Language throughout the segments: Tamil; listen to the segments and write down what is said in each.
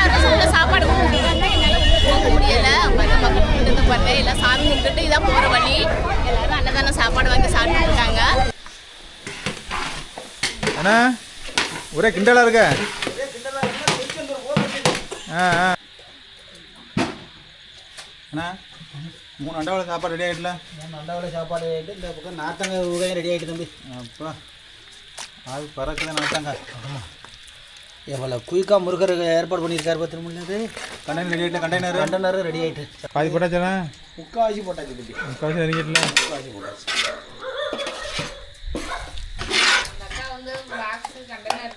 அரசு உள்ள சாப்பாடு என்னால் உள்ள போக முடியல. மத மக்கள் கூட்டத்தை பார்த்தேன் எல்லாம் சாமி கும்பிட்டுட்டு இதான் போகிற வழி. எல்லாரும் அன்னதானம் சாப்பாடு வாங்கி சாப்பிட்டு இருக்காங்க அண்ணா ஒரே கிண்டலா இருக்க? ஆ ஆ. அண்ணா மூணு அண்டாவில் சாப்பாடு ரெடி ஆகிட்டல மூணு அண்டாவில் சாப்பாடு ஆகிட்டு இந்த பக்கம் நாத்தங்க ஊகையும் ரெடி ஆகிட்டு தம்பி. அப்பா அது பறக்குது நாட்டாங்க எவ்வளோ குயிக்காக முருகர் ஏற்பாடு பண்ணியிருக்காரு பார்த்து முடியாது கண்டெய்னர் ரெடி ஆகிட்டல கண்டெய்னர். கண்டனர் ரெடி ஆகிட்டு பாதி போட்டாச்சுண்ணா முக்காவாசி போட்டாச்சு தம்பி முக்கால்வாசி இறங்கிட்டல. முக்காவாசி போட்டாச்சு. கண்டெய்னர்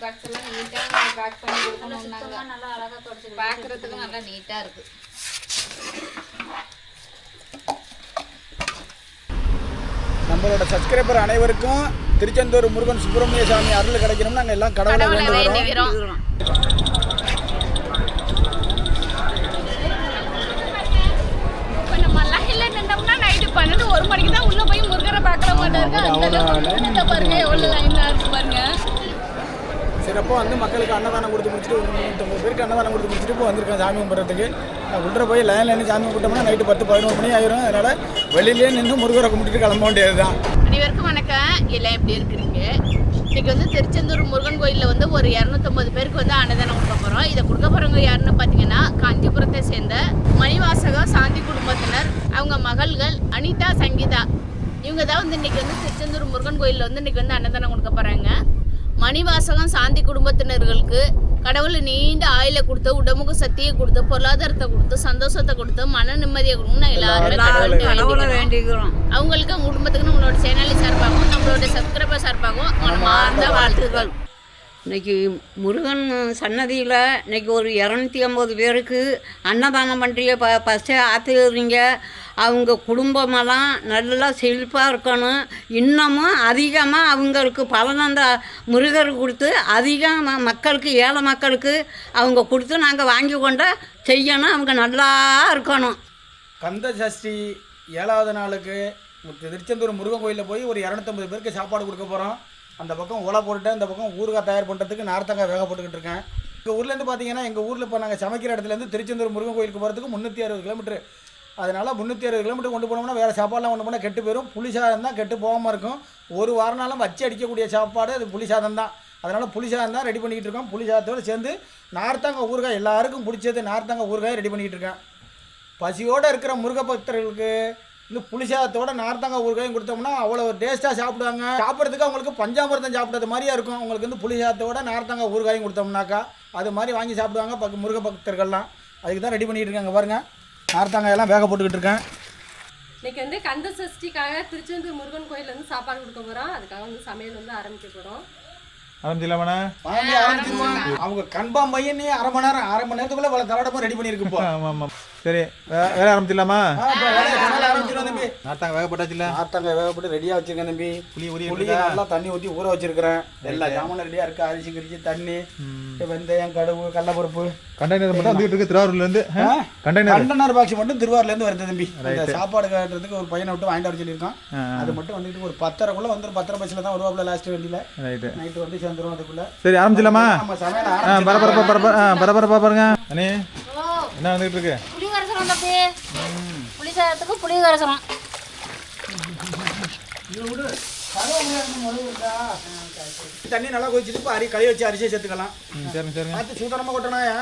பார்க்குறதுக்கு நல்லா நீட்டாக இருக்குது நம்மளோட சப்ஸ்கிரைபர் அனைவருக்கும் திருச்செந்தூர் முருகன் சுப்பிரமணிய சாமி அருள் கிடைக்கணும்னு நாங்கள் எல்லாம் கடவுளை வேண்டி வரோம் பன்னெண்டு ஒரு மணிக்கு தான் உள்ள போய் முருகரை பார்க்குற மாட்டாங்க அந்த பாருங்க எவ்வளோ லைனாக இருக்கு பாருங்க. சிறப்பாக வந்து மக்களுக்கு அன்னதானம் கொடுத்து முடிச்சுட்டு ஒரு நூற்றம்பது பேருக்கு அன்னதானம் கொடுத்து முடிச்சுட்டு இப்போ வந்திருக்கேன் சாமி கும்பிட்றதுக்கு. நான் உள்ளே போய் லைனில் நின்று சாமி கும்பிட்டோம்னா நைட்டு பத்து பதினோரு மணி ஆயிரும். அதனால் வெளியிலே நின்று முருகரை கும்பிட்டுட்டு கிளம்ப வேண்டியது தான் அனைவருக்கும் வணக்கம். எல்லாம் எப்படி இருக்கிறீங்க? இன்றைக்கி வந்து திருச்செந்தூர் முருகன் கோயிலில் வந்து ஒரு இரநூத்தம்பது பேருக்கு வந்து அன்னதானம் கொடுக்க போகிறோம் இதை கொடுக்க போகிறவங்க யாருன்னு பார்த்தீங்கன்னா காஞ்சிபுரத்தை சேர்ந்த மணிவாசகம் சாந்தி குடும்பத்தினர் அவங்க மகள்கள் அனிதா சங்கீதா. இவங்க தான் வந்து இன்றைக்கி வந்து திருச்செந்தூர் முருகன் கோயிலில் வந்து இன்றைக்கி வந்து அன்னதானம் கொடுக்க போகிறாங்க மணிவாசகம் சாந்தி குடும்பத்தினர்களுக்கு கடவுள் நீண்ட ஆயில கொடுத்து உடம்புக்கு சக்தியை கொடுத்து பொருளாதாரத்தை கொடுத்து சந்தோஷத்தை கொடுத்து மன நிம்மதியை நான் எல்லாருமே வேண்டிக்கிறோம். அவங்களுக்கு அவங்க குடும்பத்துக்கு நம்மளோட சேனலி சார்பாகவும் நம்மளோட சப்ஸ்கிரைபர் சார்பாகவும் மனமார்ந்த வாழ்த்துக்கள். இன்னைக்கு முருகன் சன்னதியில் இன்னைக்கு ஒரு இரநூத்தி ஐம்பது பேருக்கு அன்னதானம் பண்ணுறீங்க ப பஸ்ஸை ஆற்றுறீங்க அவங்க குடும்பமெல்லாம் நல்லா செழிப்பாக இருக்கணும். இன்னமும் அதிகமாக அவங்களுக்கு பலனந்த அந்த முருகர் கொடுத்து அதிகமாக மக்களுக்கு ஏழை மக்களுக்கு அவங்க கொடுத்து நாங்கள் வாங்கி கொண்டு செய்யணும். அவங்க நல்லா இருக்கணும். கந்த சஷ்டி ஏழாவது நாளுக்கு திருச்செந்தூர் முருகன் கோயிலில் போய் ஒரு இரநூத்தம்பது பேருக்கு சாப்பாடு கொடுக்க போகிறோம் அந்த பக்கம் ஓலை போட்டுட்டேன் அந்த பக்கம் ஊறுகாய் தயார் பண்ணுறதுக்கு நார்த்தங்காய் வேக போட்டுக்கிட்டு இருக்கேன். எங்கள் ஊர்லேருந்து பார்த்தீங்கன்னா எங்கள் ஊரில் இப்போ நாங்கள் சமைக்கிற இடத்துலேருந்து திருச்செந்தூர் முருகன் கோயிலுக்கு போகிறதுக்கு முந்நூற்றி அறுபது கிலோமீட்டர் அதனால் முந்நூற்றி அறுபது கிலோமீட்டர் கொண்டு போனோம்னா வேறு சாப்பாடுலாம் கொண்டு போனால் கெட்டு போயிடும் புளி சாதம் தான் கெட்டு போகாமல் இருக்கும். ஒரு வாரனாலும் வச்சு அடிக்கக்கூடிய சாப்பாடு அது புளி சாதம் தான். அதனால் புளி சாதம் தான் ரெடி பண்ணிக்கிட்டு இருக்கோம். புளி சாதத்தோடு சேர்ந்து நார்த்தாங்க ஊறுகாய் எல்லாருக்கும் பிடிச்சது நார்த்தாங்க ஊறுகாய் ரெடி பண்ணிக்கிட்டு இருக்கேன். பசியோடு இருக்கிற முருக பக்தர்களுக்கு இந்த புளிசாதத்தோட நார்த்தங்காய் ஊறுகாயும் கொடுத்தோம்னா அவ்வளோ டேஸ்ட்டாக சாப்பிடுவாங்க. சாப்பிட்றதுக்கு அவங்களுக்கு பஞ்சாமிர்தம் சாப்பிட்டது மாதிரியா இருக்கும். அவங்களுக்கு வந்து புளிசாதத்தோட நார்த்தங்காய் ஊறுகாயும் கொடுத்தோம்னாக்கா அது மாதிரி வாங்கி சாப்பிடுவாங்க பக்க முருக பக்தர்கள்லாம் அதுக்கு தான் ரெடி பண்ணிகிட்டு இருக்காங்க பாருங்கள் நார்த்தங்காய் எல்லாம் வேக போட்டுக்கிட்டு இருக்கேன். இன்னைக்கு வந்து கந்த சஷ்டிக்காக திருச்செந்தூர் முருகன் கோயில்ல வந்து சாப்பாடு கொடுக்க போறோம். அதுக்காக வந்து சமையல் வந்து ஆரம்பிக்க ஆரம்பிச்சிருவாங்க. அவங்க கன்ஃபார்ம் பையனே அரை மணி நேரம் அரை மணி நேரத்துக்குள்ள பல தரடமும் ரெடி பண்ணியிருக்கு இப்போ ஆமாம் ஆமாம். சரி வேலை ஆரம்பிச்சிடலாமா? நாட்டாங்க வேக போட்டாச்சுல நார்த்தங்காய் வேகப்பட்டு ரெடியாக வச்சிருக்கேன் தம்பி. புளி உரி புளியை நல்லா தண்ணி ஊற்றி ஊற வச்சிருக்கிறேன். எல்லா ஜாமானும் ரெடியாக இருக்கு. அரிசி கிரிச்சி தண்ணி வெந்தயம் கடுகு கடலப்பருப்பு. கண்டெய்னர் மட்டும் வந்துகிட்டு இருக்கு திருவாரூர்லேருந்து கண்டெய்னர். கண்டனர் பாக்ஸ் மட்டும் திருவாரூர்லேருந்து வருது தம்பி. இந்த சாப்பாடு காட்டுறதுக்கு ஒரு பையனை விட்டு வாங்கிட்டு வர சொல்லியிருக்கான். அது மட்டும் வந்துட்டு ஒரு பத்தரைக்குள்ள வந்துடும் பத்தரை பஸ்ஸில் தான் வருவாப்புல லாஸ்ட் வண்டியில். ரைட்டு நைட்டு வந்து சேர்ந்துரும் அதுக்குள்ள. சரி ஆரம்பிச்சிடலாமா. பரபரப்பா பரபரப்பா பாருங்க. அண்ணே என்ன வந்துகிட்டு இருக்கு? புளி கரைசலம் தம்பி. புளி சாதத்துக்கு புளி கரைசலம் தண்ணி நல்லா கொதிச்சுட்டு இப்போ அரி கழுவி வச்சு அரிசியை சேர்த்துக்கலாம். சரிங்க சரிங்க. பார்த்து சூதனமாக கொட்டணாயா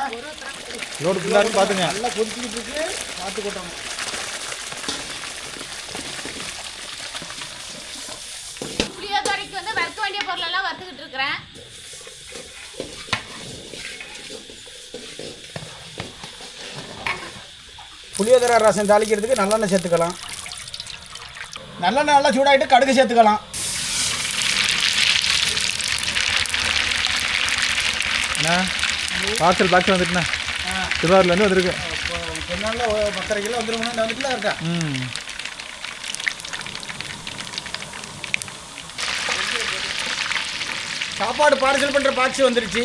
லோடு ஃபுல்லாக பார்த்துங்க. நல்லா கொதிச்சுக்கிட்டு இருக்கு. பார்த்து கொட்டணும். புளியோதரை ரசம் தாளிக்கிறதுக்கு நல்லெண்ணெய் சேர்த்துக்கலாம். நல்லெண்ணெய் நல்லா சூடாகிட்டு கடுகு சேர்த்துக்கலாம். அண்ணா பார்சல் பாக்ஸ் வந்துட்டுண்ணா. திருவாரூர்லேருந்து வந்திருக்கு. கொஞ்ச நாளில் பத்தரை கிலோ வந்துருக்கணும் வந்துட்டுல இருக்கா? ம். சாப்பாடு பார்சல் பண்ணுற பாக்ஸ் வந்துருச்சு.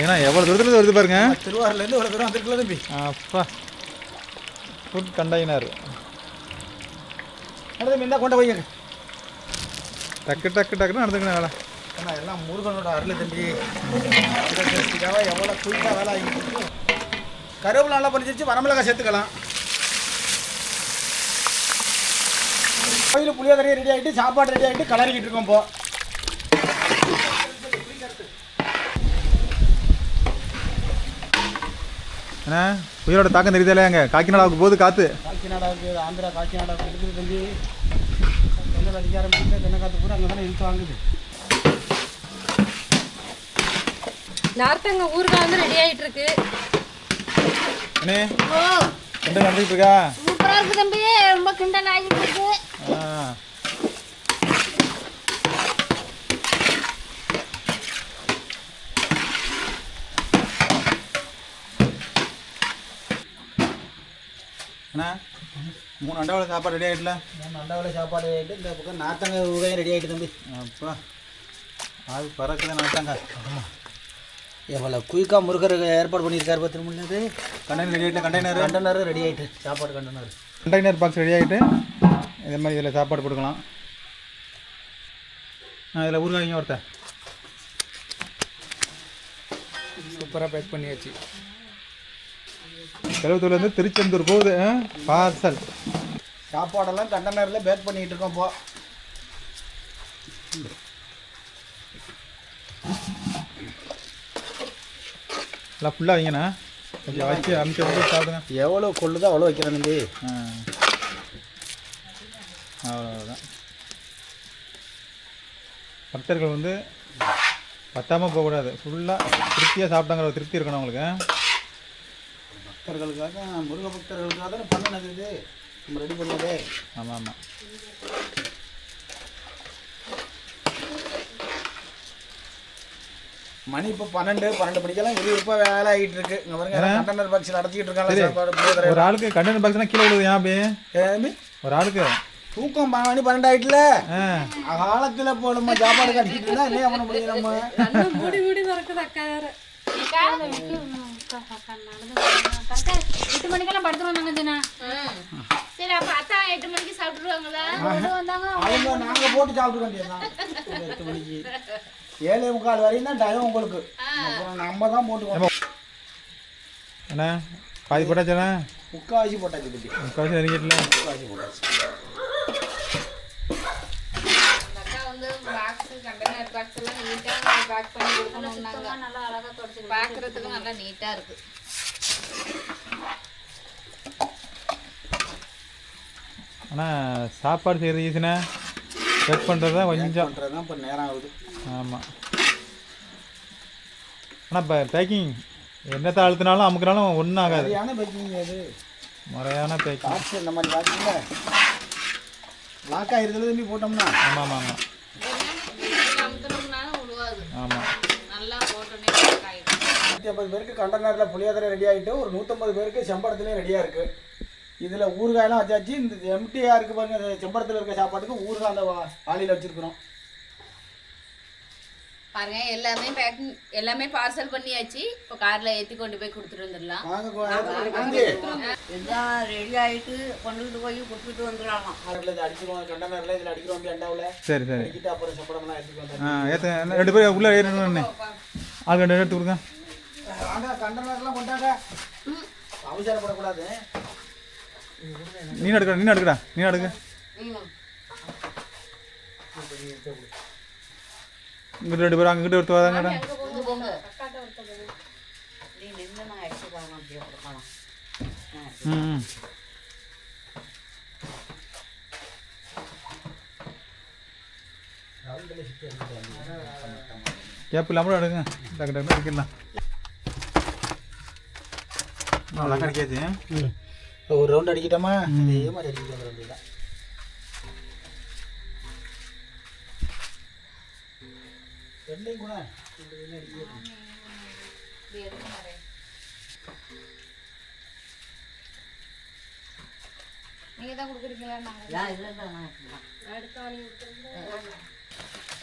ஏன்னா எவ்வளோ தூரத்துல வருது பாருங்க. திருவாரூர்லேருந்து இவ்வளோ தூரம் வந்துருக்குல்ல தம்பி. அப்பா. ஃபுட் கண்டெய்னர் கொண்டு போய் டக்கு டக்கு டக்குன்னு நடந்துக்கணும் வேலை. ஏன்னா எல்லாம் முருகனோட அருள் தம்பி. எவ்வளோ குயிக்காக வேலை ஆகிட்டு கருவேப்பிலை நல்லா பறிச்சிருச்சு வரமிளகாய் சேர்த்துக்கலாம். கோயில் புளியோதரை ரெடி ஆகிட்டு சாப்பாடு ரெடி ஆகிட்டு கலரிக்கிட்டு இருக்கோம் இப்போ. என்ன? புயலோட தாக்கம் தெரியுதாலே அங்கே? காக்கிநாடாவுக்கு போகுது காற்று காக்கிநாடாவுக்கு ஆந்திரா காக்கிநாடாவுக்கு இருக்குது தம்பி. தென்னை அடிக்க ஆரம்பிச்சு தென்னை காற்று பூரா அங்கே தானே இழுத்து வாங்குது. நார்த்தங்க ஊறுகாய் வந்து ரெடி ஆயிட்டு இருக்கு அண்ணே என்ன நடந்துட்டு இருக்கா? சூப்பரா இருக்கு தம்பி. ரொம்ப கிண்டல் ஆகிட்டு இருக்கு. அண்ணா மூணு அண்டாவில் சாப்பாடு ரெடி ஆகிட்டல மூணு அண்டாவில் சாப்பாடு ஆகிட்டு இந்த பக்கம் நார்த்தங்க ஊறுகாயும் ரெடி ஆகிட்டு தம்பி. அப்பா அது பறக்குதான் நடத்தாங்க எவ்வளோ குயிக்காக முருகருக்கு ஏற்பாடு பண்ணியிருக்காரு பார்த்து முன்னது கண்டெய்னர் ரெடி ஆகிட்டு கண்டெய்னர் கண்டனர் ரெடி ஆகிட்டு சாப்பாடு கண்டனர் கண்டெய்னர் பாக்ஸ் ரெடி ஆகிட்டு இதே மாதிரி இதில் சாப்பாடு கொடுக்கலாம். ஆ இதில் ஊறுகாய்ங்க ஒருத்தர் சூப்பராக பேக் பண்ணியாச்சு. செலவுத்தூர்லேருந்து திருச்செந்தூர் போகுது பார்சல். சாப்பாடெல்லாம் கண்டனரில் பேக் பண்ணிக்கிட்டு இருக்கோம் இப்போ எல்லாம் ஃபுல்லாக வைங்கண்ணா. கொஞ்சம் வச்சு அமுச்சு வந்து சாப்பிடுங்க. எவ்வளோ கொள்ளுதோ அவ்வளோ வைக்கிறேன் தம்பி. அவ்வளோதான் பக்தர்கள் வந்து பத்தாமல் போகக்கூடாது. ஃபுல்லாக திருப்தியாக சாப்பிட்டாங்கிற ஒரு திருப்தி இருக்கணும் அவங்களுக்கு பக்தர்களுக்காக முருக பக்தர்களுக்காக தானே பண்ணினது இது? நம்ம ரெடி பண்ணதே. ஆமாம். ஆமாம் மணி இப்போ பன்னெண்டு பன்னெண்டு மணிக்கெல்லாம் விறுவிறுப்பாக வேலை ஆகிட்டு இருக்கு. இங்கே பாருங்க கண்டனர் பாக்ஸ் நடத்திக்கிட்டு இருக்காங்க ஒரு ஆளுக்கு கண்டெய்னர் பாக்ஸ்லாம் கீழே விழுது ஏன் ஒரு ஆளுக்கு. தூக்கம் மணி பன்னெண்டு ஆயிட்டுல. காலத்தில் இப்போ நம்ம சாப்பாடு கட்டிக்கிட்டு இருந்தா என்ன பண்ண முடியும் நம்ம? எட்டு மணிக்கெல்லாம் படுத்துட்டு வந்தாங்க சரி அப்ப அத்தா எட்டு மணிக்கு சாப்பிட்டுருவாங்களா அவங்க நாங்கள் போட்டு சாப்பிட்டு வேண்டியதுதான் எட்டு மணிக்கு ஏழே முக்கால் வரையும் தான் டைம் உங்களுக்கு அப்புறம் நம்ம தான் போட்டுக்கோம் என்ன? பாதி போட்டாச்சுண்ணா முக்காவாசி போட்டாச்சு தம்பி முக்கால்வாசி நெருங்கிட்டுல முக்காவாசி போட்டாச்சு பாக்ஸ் எல்லாம் நீட்டா பேக் பண்ணி கொடுக்கணும்னாங்க. நல்லா அழகா தொடச்சு பாக்குறதுக்கு நல்லா நீட்டா இருக்கு. ஆனால் சாப்பாடு செய்கிறது ஈஸிண்ணா செக் பண்ணுறது தான் கொஞ்சம். பண்ணுறது தான் இப்போ நேரம் ஆகுது. ஆமாம் ஆனால் இப்போ பேக்கிங் என்னத்தை அழுத்தினாலும் அமுக்கினாலும் ஒன்றும் ஆகாது. சரியான பேக்கிங் அது. முறையான பேக்கிங் காசு இந்த மாதிரி லாக் ஆயிருதுல தம்பி போட்டோம்னா. ஆமாம் ஆமாம் ஆமாம் நூற்றி ஐம்பது பேருக்கு கண்டனரில் புளியோதரை ரெடி ஆகிட்டு ஒரு நூற்றம்பது பேருக்கு செம்படத்துலேயும் ரெடியாக இருக்குது இதில் ஊறுகாயெல்லாம் வச்சாச்சு. இந்த எம்டியாக இருக்குது பாருங்க செம்படத்தில் இருக்க சாப்பாட்டுக்கு ஊறுகாய் அந்த வாளியில் வச்சுருக்குறோம். பாருங்க எல்லாமே பேக்கிங் எல்லாமே பார்சல் பண்ணியாச்சு. இப்போ கார்ல ஏத்தி கொண்டு போய் கொடுத்துட்டு வந்துடலாம். எல்லாம் ரெடி ஆகிட்டு கொண்டுகிட்டு போய் கொடுத்துட்டு வந்துடலாம். காரில் இதை அடிச்சிருவோம். கண்டனரில் இதில் அடிக்கிறோம் அண்டாவில்? சரி சரி. அடிக்கிட்டு அப்புறம் செம்படம்லாம் எடுத்துட்டு ஏற்ற ரெண்டு பேரும் உள்ளே ஏறணும்னு ஆள் ரெண்டு எடுத்து கொடுங்க. வாங்க கண்டனர்லாம் கொண்டாங்க. அவசரப்படக்கூடாது. நீ எடுக்கடா நீ எடுக்கடா நீ எடுக்க இங்கிட்ட ரெண்டு பேரும் அங்கிட்ட ஒருத்தர் வராங்கடா நீ நின்று நான் அடிச்சு பாருங்க அப்படியே கொடுக்கலாம் ம் ம். கேப் இல்லாமல் எடுங்க டக்கு டக்கு அடிக்கலாம் அழகாக அடிக்காச்சு ஒரு ரவுண்ட் அடிக்கிட்டோமா? இதே மாதிரி அடிக்கிட்டு வந்துட வேண்டியதுதான். ரெண்டையும் கூட ரெண்டு இதுலையும் அடிக்கணும். நீங்க தான் எடுத்துக்கலாம்.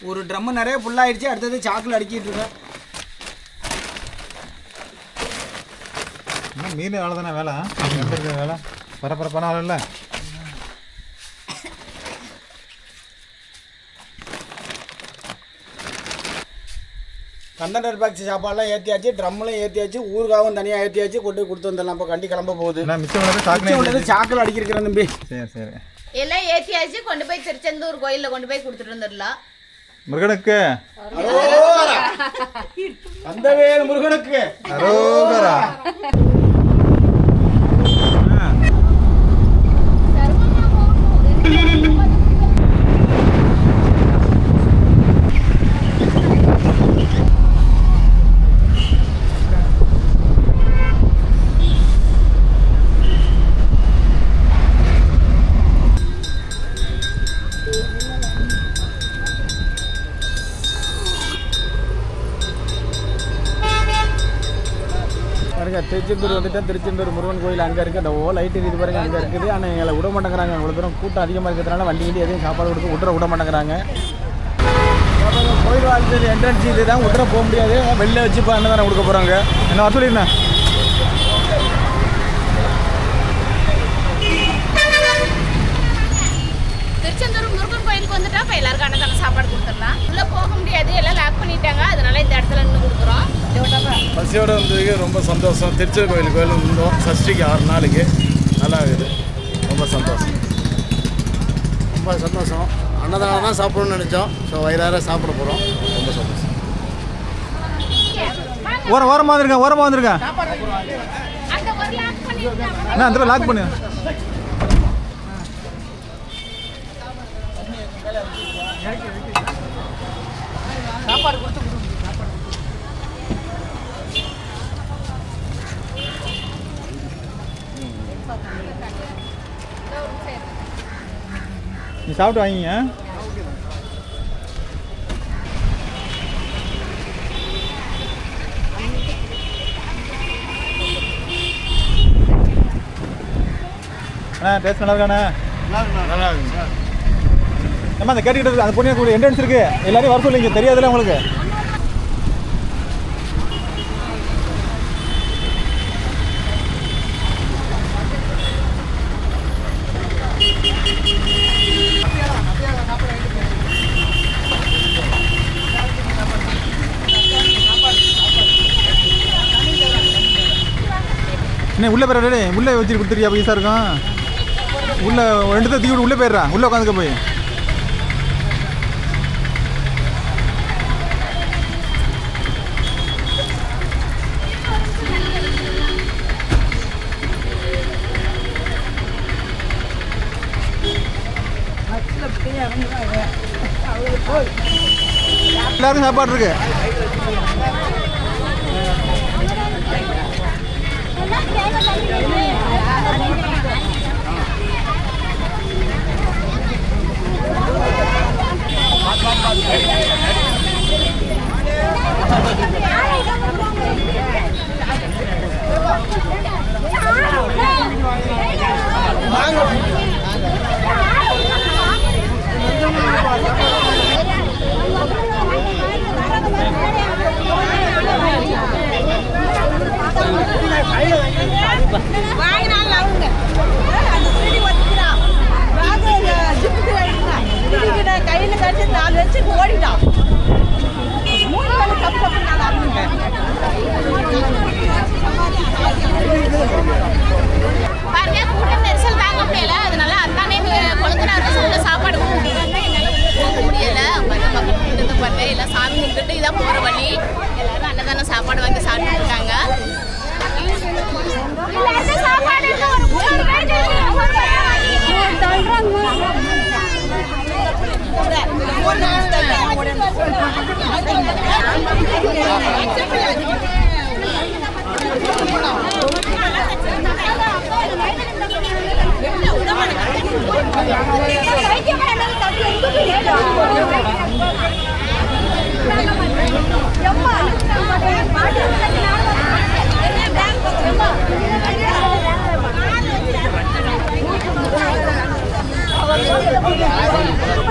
ஒரு ட்ரம்மு நிறைய ஃபுல்லாகிடுச்சு அடுத்தது சாக்கில் அடிக்கிட்டு இருக்கேன். இன்னும் மீன் வேலை தானே வேலை? எந்த இருக்கு வேலை? பரபரப்பான ஆள் இல்லை? கண்டனர் பாக்ஸ் சாப்பாடுலாம் ஏற்றியாச்சு ட்ரம்மெல்லாம் ஏற்றியாச்சு ஊறுகாவும் தனியாக ஏற்றியாச்சு கொண்டு கொடுத்து வந்துடலாம். இப்போ கண்டி கிளம்ப போகுது. மிச்சம் உள்ளது உள்ளது சாக்கில் அடிக்கிறேன் தம்பி. சரி சரி. எல்லாம் ஏற்றியாச்சு கொண்டு போய் திருச்செந்தூர் கோயிலில் கொண்டு போய் கொடுத்துட்டு வந்துடலாம். முருகனுக்கு. கந்தவேல் முருகனுக்கு. அரோகரா. பாருங்க திருச்செந்தூர் வந்துட்டேன் திருச்செந்தூர் முருகன் கோயில் அங்கே இருக்குது அந்த ஓ லைட்டு இது பாருங்க அங்கே இருக்குது. ஆனால் எங்களை விட மாட்டேங்கிறாங்க. அவ்வளோ தூரம் கூட்டம் அதிகமாக இருக்கிறதுனால வண்டி வண்டி எதையும் சாப்பாடு கொடுத்து விட்ற விட மாட்டேங்கிறாங்க. கோயில் வாழ்க்கை என்ட்ரன்ஸ் இது தான் விட்ற போக முடியாது. வெளில வச்சு இப்போ அன்னதானம் கொடுக்க போகிறாங்க என்ன வர சொல்லியிருந்தேன் திருச்செந்தூர் முருகன் கோயிலுக்கு வந்துட்டா இப்போ எல்லாருக்கும் அன்னதான சாப்பாடு கொடுத்துடலாம். உள்ளே போக முடியாது. எல்லாம் லாக் பண்ணிட்டாங்க. அதனால இந்த இடத்துல இன்னும் கொடுக்குறோம். பசியோடு வந்ததுக்கு ரொம்ப சந்தோஷம். திருச்செந்தூர் கோயில் கோயில் இருந்தோம் சஷ்டிக்கு ஆறு நாளைக்கு. நல்லா இருக்குது ரொம்ப சந்தோஷம். ரொம்ப சந்தோஷம். அன்னதானம் தான் சாப்பிடணும்னு நினச்சோம். ஸோ வயிறார சாப்பிட போகிறோம் ரொம்ப சந்தோஷம். ஓரம் ஓரமாக வந்திருக்கேன் ஓரமாக வந்திருக்கேன் அந்த ஒரு லாக் பண்ணிட்டாங்க என்ன அந்த சாப்பிட்டு வாங்கிங்க. அண்ணா டேஸ்ட் நல்லா இருக்காண்ணே? நல்லா இருக்குங்க நம்ம அந்த கேட்டுக்கிட்டு அந்த பொண்ணு என்ட்ரன்ஸ் இருக்கு. எல்லாரையும் வர சொல்லிங்க தெரியாதுல்ல உங்களுக்கு? என்ன உள்ளே போயிடா உள்ளே வச்சுட்டு கொடுத்துருக்கியா பைசா இருக்கும் உள்ள ரெண்டு தான் தீவிட்டு உள்ளே போயிடுறா. உள்ளே உட்காந்துக்க போய். எல்லாருக்கும் சாப்பாடு இருக்கு.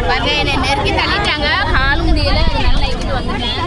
பாருங்க என்னை நெருக்கி தள்ளிட்டாங்க. கால் முடியல நல்லா இது வந்துட்டேன்.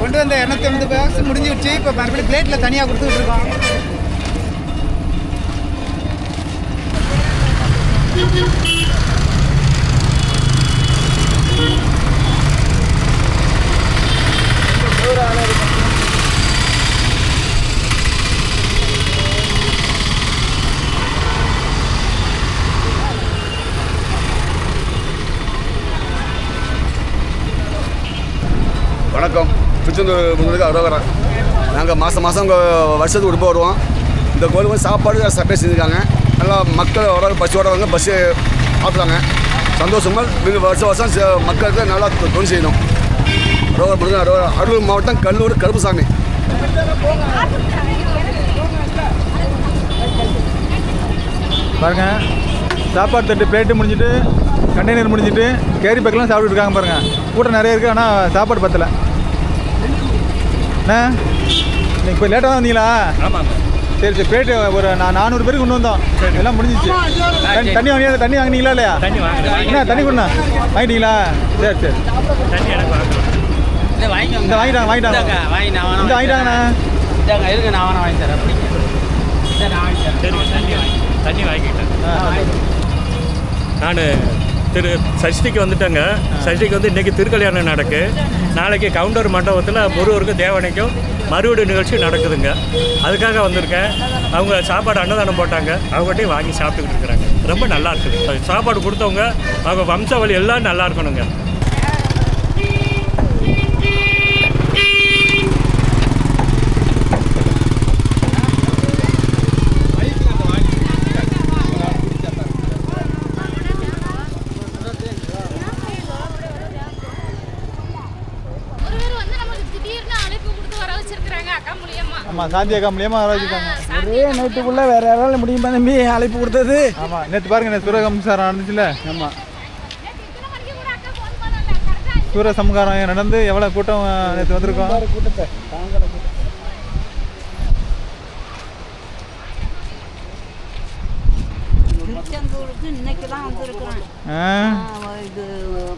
கொண்டு வந்த இரநூத்தி ஐம்பது பாக்ஸ் முடிஞ்சு வச்சு இப்போ மறுபடியும் பிளேட்டில் தனியாக கொடுத்துட்டு இருக்கோம் வணக்கம் திருச்செந்தூர் முருகனுக்கு அரோகரன் நாங்கள் மாதம் மாதம் இங்கே வருஷத்துக்கு உடுப்பு வருவோம். இந்த கோயிலுக்கு வந்து சாப்பாடு சப்ளை செஞ்சுருக்காங்க நல்லா மக்கள் வர பஸ்ஸோட வந்து பஸ்ஸு பார்த்துறாங்க சந்தோஷமாக மிக வருஷம் வருஷம் ச- மக்களுக்கு நல்லா தொழில் செய்யணும். அரோகர் முருகன் அரோகர் அருள் மாவட்டம் கல்லூர் கருப்புசாமி. பாருங்க. சாப்பாடு தட்டு பிளேட்டு முடிஞ்சிட்டு கண்டெய்னர் முடிஞ்சிட்டு கேரி பேக்கெலாம் சாப்பிட்டுட்டு இருக்காங்க பாருங்கள் கூட்டம் நிறைய இருக்குது ஆனால் சாப்பாடு பத்தலை. அண்ணா நீங்கள் இப்போ லேட்டாக தான் வந்தீங்களா? சரி சரி பிளேட்டு ஒரு நான் நானூறு பேருக்கு கொண்டு வந்தோம். எல்லாம் முடிஞ்சிச்சு. தண்ணி- தண்ணி வாங்கி தண்ணி வாங்கினீங்களா இல்லையா? என்ன தண்ணி கொண்டா வாங்கிட்டீங்களா? சரி சரி. இந்த வாங்கிட்டாங்க வாங்கிட்டாங்க. இந்த வாங்கிட்டாங்கண்ணா. தண்ணி வாங்கிட்டேன் ஆ, நான் திரு சஷ்டிக்கு வந்துட்டேங்க. சஷ்டிக்கு வந்து இன்றைக்கி திருக்கல்யாணம் நடக்கு. நாளைக்கு கவுண்டர் மண்டபத்தில் முருகருக்கும் தேவனைக்கும் மறுவீடு நிகழ்ச்சி நடக்குதுங்க. அதுக்காக வந்திருக்கேன். அவங்க சாப்பாடு அன்னதானம் போட்டாங்க. அவங்ககிட்டயும் வாங்கி சாப்பிட்டுக்கிட்டு இருக்கிறாங்க. ரொம்ப நல்லா இருக்குது. சாப்பாடு கொடுத்தவங்க அவங்க வம்சாவளி எல்லாம் நல்லா இருக்கணுங்க முருகர் வந்து நமக்கு திடீர்னு அழைப்பு கொடுத்து வர வச்சிருக்கிறாங்க அக்கா மூலியமா ஆமாம் சாந்தி அக்கா மூலியமாக வர வச்சுருக்காங்க ஒரே நைட்டுக்குள்ளே வேறு யாராலும் முடியுமா தம்பி அழைப்பு கொடுத்தது. ஆமாம் நேற்று பாருங்க நேற்று சூரகம்சாரம் நடந்துச்சுல. ஆமாம் சூர சமகாரம் நடந்து எவ்வளோ கூட்டம் நேற்று வந்திருக்கோம்? கூட்டத்தை. தாங்கள கூட்டம். திருச்செந்தூருக்கு இன்னைக்கு தான் வந்திருக்கிறேன். ஆ. ஆ, இது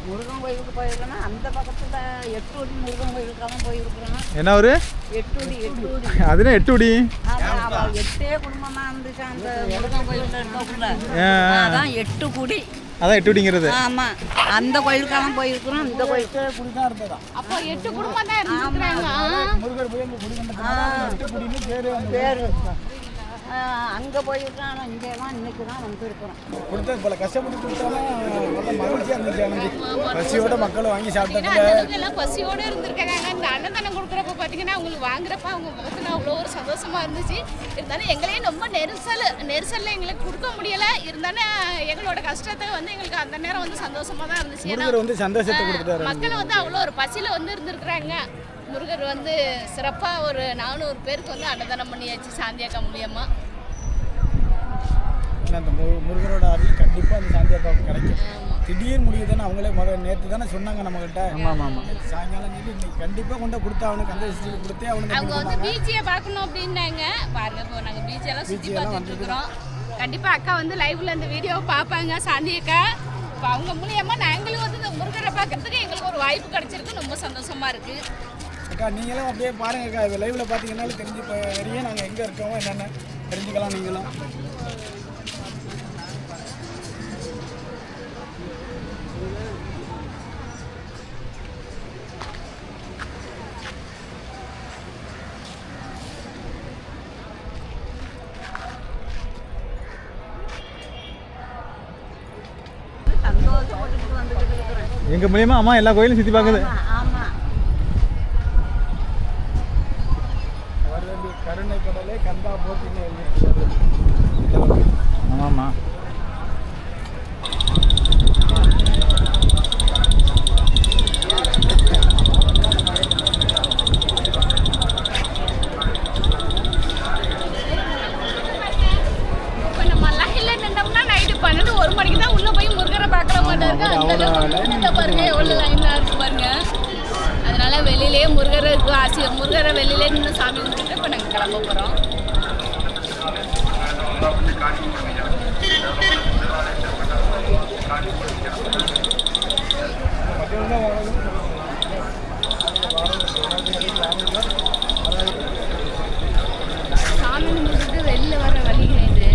முருகன் கோயிலுக்கு போயிருக்கேன்னா அந்த பக்கத்தில் எட்டூடி முருகன் கோயிலுக்காக போயிருக்கிறேன். என்ன ஒரு எட்டூடி எட்டூடி. அதுனா எட்டுடி அதான் அவ எட்டே அந்த ஆ. அதான் எட்டு குடி. அதான் எட்டுடிங்கிறது. ஆமாம் அந்த கோயிலுக்காக போயிருக்கிறோம் இந்த கோயிலுக்கு. குடி தான் இருந்ததா அப்போ எட்டு குடும்பம் தான் இருந்திருக்கிறாங்க. முருகர் போய் அங்கே குடி அந்த பேர். அங்கே போயிருக்கோம் ஆனால் இங்கெல்லாம் இன்னைக்கு தான் வந்திருக்கிறோம் கொடுத்தது போல. கஷ்டப்பட்டு கொடுத்தாலும் மகிழ்ச்சியாக இருந்துச்சு எனக்கு பசியோட மக்கள் வாங்கி அண்ணனுங்க எல்லாம் பசியோட இருந்திருக்காங்க இந்த அன்னதானம் கொடுக்குறப்ப பார்த்தீங்கன்னா அவங்களுக்கு வாங்குறப்ப அவங்க முகத்துல அவ்வளோ ஒரு சந்தோஷமா இருந்துச்சு. இருந்தாலும் எங்களையும் ரொம்ப நெரிசல் நெரிசல்ல எங்களுக்கு கொடுக்க முடியல. இருந்தாலும் எங்களோட கஷ்டத்தை வந்து எங்களுக்கு அந்த நேரம் வந்து சந்தோஷமா தான் இருந்துச்சு. ஏன்னா வந்து சந்தோஷத்தை மக்கள் வந்து அவ்வளோ ஒரு பசியில் வந்து இருந்திருக்கிறாங்க. முருகர் வந்து சிறப்பாக ஒரு நானூறு பேருக்கு வந்து அன்னதானம் பண்ணியாச்சு சாந்தியாக்கா மூலியமா. ஏன்னா அந்த முருகரோட அருள் கண்டிப்பாக அந்த சாந்தி அக்காவுக்கு கிடைக்கும். திடீர் முடிவு தானே அவங்களே முத நேற்று தானே சொன்னாங்க நம்மகிட்ட. ஆமாம் ஆமாம் சாயங்காலம் சொல்லி இன்னைக்கு கண்டிப்பாக கொண்டு கொடுத்தா அவனுக்கு அந்த ஹிஸ்ட்ரி கொடுத்தே அவனுக்கு அவங்க வந்து பீச்சியை பார்க்கணும் அப்படின்னாங்க. பாருங்க இப்போ நாங்கள் பீச்செல்லாம் சுற்றி பார்த்துட்டு இருக்கிறோம். கண்டிப்பாக அக்கா வந்து லைவ்ல இந்த வீடியோவை பார்ப்பாங்க சாந்தி அக்கா. இப்போ அவங்க மூலியமா நாங்களும் வந்து இந்த முருகரை பார்க்கறதுக்கு எங்களுக்கு ஒரு வாய்ப்பு கிடைச்சிருக்கு. ரொம்ப சந்தோஷமா இருக்கு. அக்கா நீங்களும் அப்படியே பாருங்க அக்கா. லைவ்ல பார்த்தீங்கன்னாலும் தெரிஞ்சு நிறைய நாங்கள் எங்கே இருக்கோமோ என்னென்ன தெரிஞ்சுக்கலாம் நீங்களும். எங்க வந்துக்கிட்டு எங்கள் மூலியமாக அம்மா எல்லா கோயிலும் சுற்றி பார்க்குது ஆமாம் வருது கருணை கடலே கந்தா போட்டின்னு ஆமாம் ஆமாம் இப்போ நம்ம லைன்ல நின்றோம்னா நைட்டு பன்னெண்டு ஒரு மணிக்கு தான் உள்ள போய் முருகரை பார்க்குற மாதிரி இருக்கு அந்த அளவுக்கு கூட்ட பாருங்க எவ்வளோ லைனாக இருக்கு பாருங்க அதனால வெளியிலேயே முருகரை இருக்கு ஆசை முருகரை வெளியிலே நின்று சாமி கும்பிட்டுட்டு இப்போ நாங்கள் கிளம்ப போகிறோம் சாமி கும்பிட்டுட்டு வெளில வர வழிங்க இது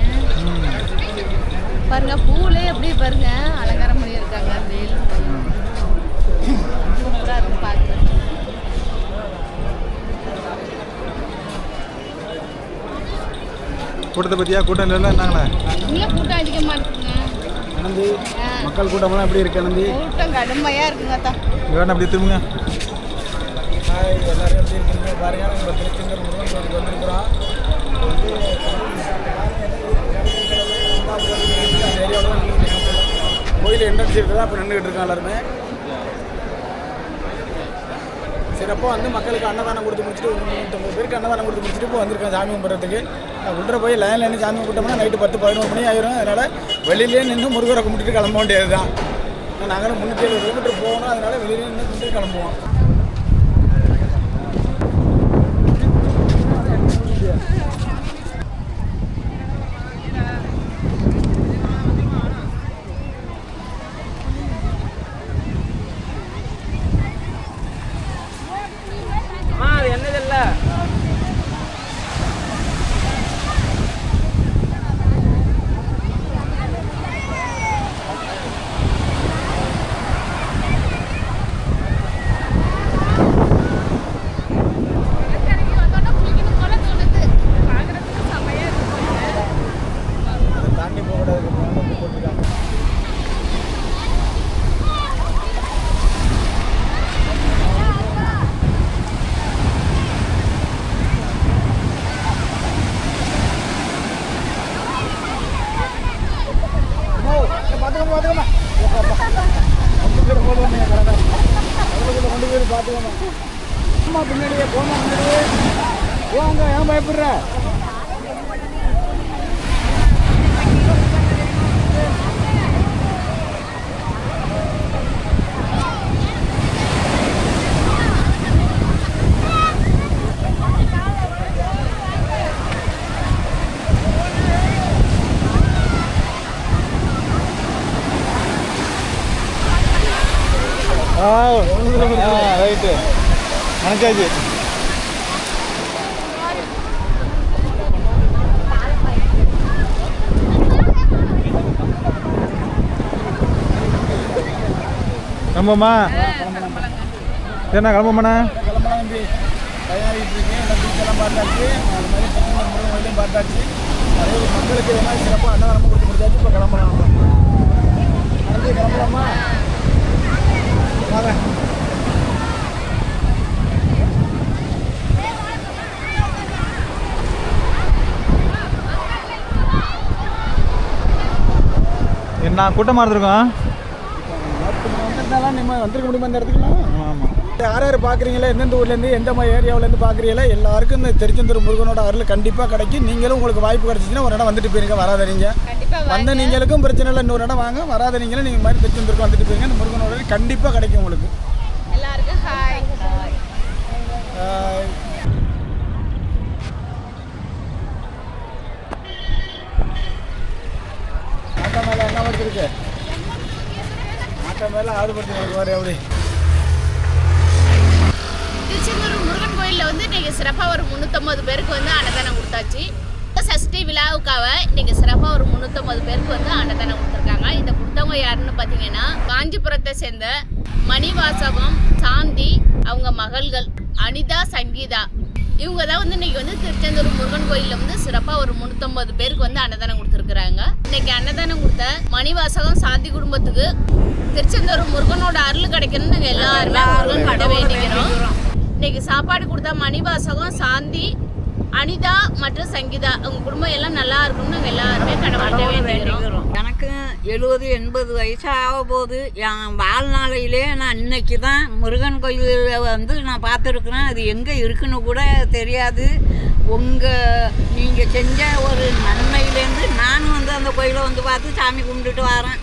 பாருங்க பூவிலே எப்படி பாருங்க அலங்காரம் பண்ணியிருக்காங்க வெயில் சூப்பராக இருக்கும் பார்க்குறது கூட்டத்தை பற்றியா கூட்டம் இல்லை இருந்தாங்களே இங்கே கூட்டம் அதிகமாக இருக்குங்க. அனந்தி மக்கள் கூட்டமெல்லாம் எப்படி இருக்கு அனந்தி கூட்டம் கடுமையாக இருக்குங்க தான் வேணும் அப்படி திரும்புங்க. ஹாய் எல்லாரும் எப்படி இருக்கீங்க? பாருங்க நம்ம திருச்செந்தூர் முருகன் கோயிலுக்கு வந்திருக்கிறோம். கோயில் என்ட்ரன்ஸ் இருக்குதா அப்போ நின்றுக்கிட்டு இருக்கோம் எல்லாருமே. செய்கிறப்போ வந்து மக்களுக்கு அன்னதானம் கொடுத்து முடிச்சுட்டு ஒரு பேருக்கு அன்னதானம் கொடுத்து முடிச்சுட்டு இப்போ வந்திருக்கேன் சாமி கும்பிட்றதுக்கு. உள்ளே போய் லைனில் நின்று சாமி கும்பிட்டோம்னா நைட்டு பத்து பதினோரு மணி ஆயிரும். அதனால் வெளியிலே நின்று முருகரை கும்பிட்டுட்டு கிளம்ப வேண்டியது தான் நாங்களும் முந்நூற்றி எழுபது கிலோமீட்டர் போகணும். அதனால் வெளியிலே நின்று கும்பிட்டு கிளம்புவோம். பார்த்துக்கோமா கொண்டு போய் பார்த்துக்கோமா அம்மா பின்னாடியே. போமா பின்னாடியே போங்க ஏன் பயப்படுற? ரைட்டு நினச்சாச்சு கிளம்புமா? என்ன கிளம்புமாண்ணா? கிளம்பலாம் தம்பி தயாரிட்டு இருக்கேன் பார்த்தாச்சு அது மாதிரி பார்த்தாச்சு மக்களுக்கு இது சிறப்பாக அன்னதானமும் கொடுத்து முடிச்சாச்சு இப்போ கிளம்பலாம் கிளம்பலாமா என்ன கூட்டமாக இருந்திருக்கோம்? நம்ம வந்திருக்க முடியுமா இந்த இடத்துக்குலாம் ஆமாம் யார் யார் பார்க்குறீங்களா எந்தெந்த ஊர்லேருந்து எந்த மாதிரி ஏரியாவிலேருந்து பார்க்குறீங்களா எல்லாருக்கும் இந்த திருச்செந்தூர் முருகனோட அருள் கண்டிப்பாக கிடைக்கும். நீங்களும் உங்களுக்கு வாய்ப்பு கிடைச்சிச்சுன்னா ஒரு இடம் வந்துட்டு போயிருங்க வராத நீங்கள் கண்டிப்பாக வந்த நீங்களுக்கும் பிரச்சனை இல்லை. இன்னொரு இடம் வாங்க. வராத நீங்களும் நீங்கள் மாதிரி திருச்செந்தூருக்கு வந்துட்டு போயிருங்க. முருகனோட கண்டிப்பாக கிடைக்கும் உங்களுக்கு. எல்லாருக்கும் ஹாய். ஆஹ் ஆட்டோ மேலே என்ன படுத்துருக்கு ஆட்டோ மேலே ஆடு படுத்துருக்கு பாரு எப்படி திருச்செந்தூர் முருகன் கோயிலில் வந்து இன்னைக்கு சிறப்பாக ஒரு முந்நூற்றம்பது பேருக்கு வந்து அன்னதானம் கொடுத்தாச்சு. விழாவுக்காக இன்னைக்கு சிறப்பாக ஒரு முந்நூற்றம்பது பேருக்கு வந்து அன்னதானம் கொடுத்துருக்காங்க. இந்த கொடுத்தவங்க யாருன்னு பார்த்தீங்கன்னா காஞ்சிபுரத்தை சேர்ந்த மணிவாசகம் சாந்தி அவங்க மகள்கள் அனிதா சங்கீதா. இவங்க தான் வந்து இன்னைக்கு வந்து திருச்செந்தூர் முருகன் கோயிலில் வந்து சிறப்பாக ஒரு முந்நூற்றம்பது பேருக்கு வந்து அன்னதானம் கொடுத்துருக்குறாங்க. இன்னைக்கு அன்னதானம் கொடுத்த மணிவாசகம் சாந்தி குடும்பத்துக்கு திருச்செந்தூர் முருகனோட அருள் கிடைக்கணும்னு நாங்கள் எல்லாருமே முருகன் கிட்ட வேண்டிக்கிறோம். இன்னைக்கு சாப்பாடு கொடுத்தா மணிவாசகம் சாந்தி அனிதா மற்றும் சங்கீதா அவங்க குடும்பம் எல்லாம் நல்லா இருக்கணும்னு நாங்கள் எல்லாருமே கடவுள்கிட்ட வேண்டிக்கிறோம். எனக்கு எழுபது எண்பது வயசு ஆக போகுது என் வாழ்நாளையிலே நான் இன்னைக்கு தான் முருகன் கோயிலில் வந்து நான் பார்த்துருக்குறேன். அது எங்கே இருக்குன்னு கூட தெரியாது. உங்கள் நீங்கள் செஞ்ச ஒரு நன்மையிலேருந்து நானும் வந்து அந்த கோயிலை வந்து பார்த்து சாமி கும்பிட்டுட்டு வரேன்.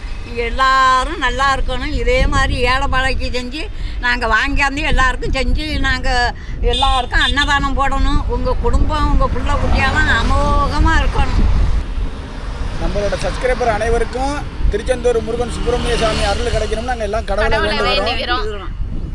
எல்லாரும் நல்லா இருக்கணும். இதே மாதிரி ஏழை பாழைக்கு செஞ்சு நாங்கள் வாங்கியாந்து எல்லாருக்கும் செஞ்சு நாங்கள் எல்லாருக்கும் அன்னதானம் போடணும். உங்கள் குடும்பம் உங்கள் பிள்ளை குட்டியெல்லாம் அமோகமாக இருக்கணும். நம்மளோட சப்ஸ்கிரைபர் அனைவருக்கும் திருச்செந்தூர் முருகன் சுப்பிரமணிய சாமி அருள் கிடைக்கணும்னு நாங்கள் எல்லாம் கடவுளை வேண்டுகிறோம். வேண்டிக்கிறோம்